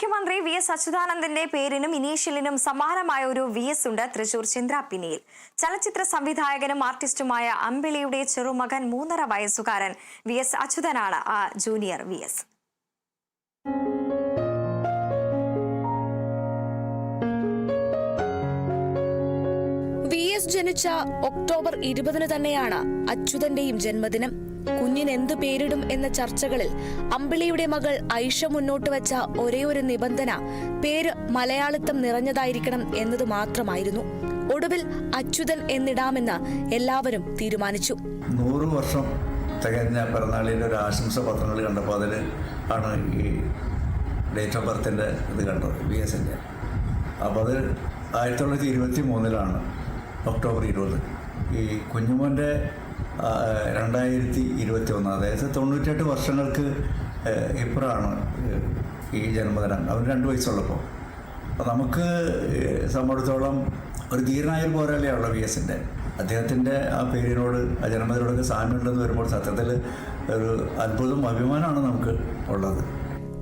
മുഖ്യമന്ത്രി V S അച്യുതാനന്ദന്റെ പേരിനും ഇനീഷ്യലിനും സമാനമായ ഒരു വി എസ് ഉണ്ട് തൃശൂർ ചിന്ദ്രാപ്പിനിയിൽ ചലച്ചിത്ര സംവിധായകനും ആർട്ടിസ്റ്റുമായ അമ്പിളിയുടെ ചെറുമകൻ മൂന്നര വയസ്സുകാരൻ വി എസ് അച്യുതനാണ് ആ junior V S. V S ജനിച്ച ഒക്ടോബർ ഇരുപതിന് തന്നെയാണ് അച്യുതന്റെയും ജന്മദിനം. കുഞ്ഞിന് എന്തു പേരിടും എന്ന ചർച്ചകളിൽ അമ്പിളിയുടെ മകൾ ഐഷ മുന്നോട്ട് വെച്ച ഒരേ ഒരു നിബന്ധന പേര് മലയാളിത്തം നിറഞ്ഞതായിരിക്കണം എന്നത് മാത്രമായിരുന്നു. ഒടുവിൽ അച്യുതൻ എന്നിടാമെന്ന് എല്ലാവരും തീരുമാനിച്ചു. നൂറ് വർഷം തികഞ്ഞ പിറന്നാളിന്റെ ഒരു ആശംസ പത്രങ്ങൾ കണ്ടപ്പോൾ അതിൽ ആണ് ഈ ഡേറ്റ് ഓഫ് ബർത്തിന്റെ ഇത് കണ്ടത് ബി എസിന്റെ അപ്പോൾ അത് ആയിരത്തി തൊള്ളായിരത്തി ഇരുപത്തി മൂന്നിലാണ് ഒക്ടോബർ ഇരുപത്. ഈ കുഞ്ഞുമോന്റെ രണ്ടായിരത്തി ഇരുപത്തി ഒന്ന് അതായത് തൊണ്ണൂറ്റെട്ട് വർഷങ്ങൾക്ക് ഇപ്പുറമാണ് ഈ ജന്മദിനം. അവന് രണ്ട് വയസ്സുള്ളപ്പോൾ അപ്പോൾ നമുക്ക് സംബന്ധിച്ചോളം ഒരു ധീരനായ ഒരു പോരാളിയാണല്ലോ വി എസിന്റെ അദ്ദേഹത്തിന്റെ ആ പേരിനോട് ആ ജന്മദിനോടൊക്കെ സാമ്യമുണ്ടെന്ന് വരുമ്പോൾ സത്യത്തിൽ ഒരു അത്ഭുതം അഭിമാനമാണ് നമുക്ക് ഉള്ളത്.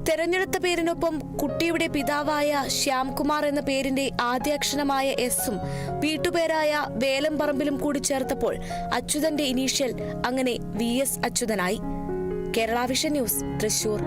തെരഞ്ഞെടുത്ത പേരിനൊപ്പം കുട്ടിയുടെ പിതാവായ ശ്യാംകുമാർ എന്ന പേരിന്റെ ആദ്യാക്ഷരമായ എസും വീട്ടുപേരായ വേലംപറമ്പിലും കൂടി ചേർത്തപ്പോൾ അച്യുതന്റെ ഇനീഷ്യൽ അങ്ങനെ V S അച്യുതനായി. Kerala vision news Thrissur.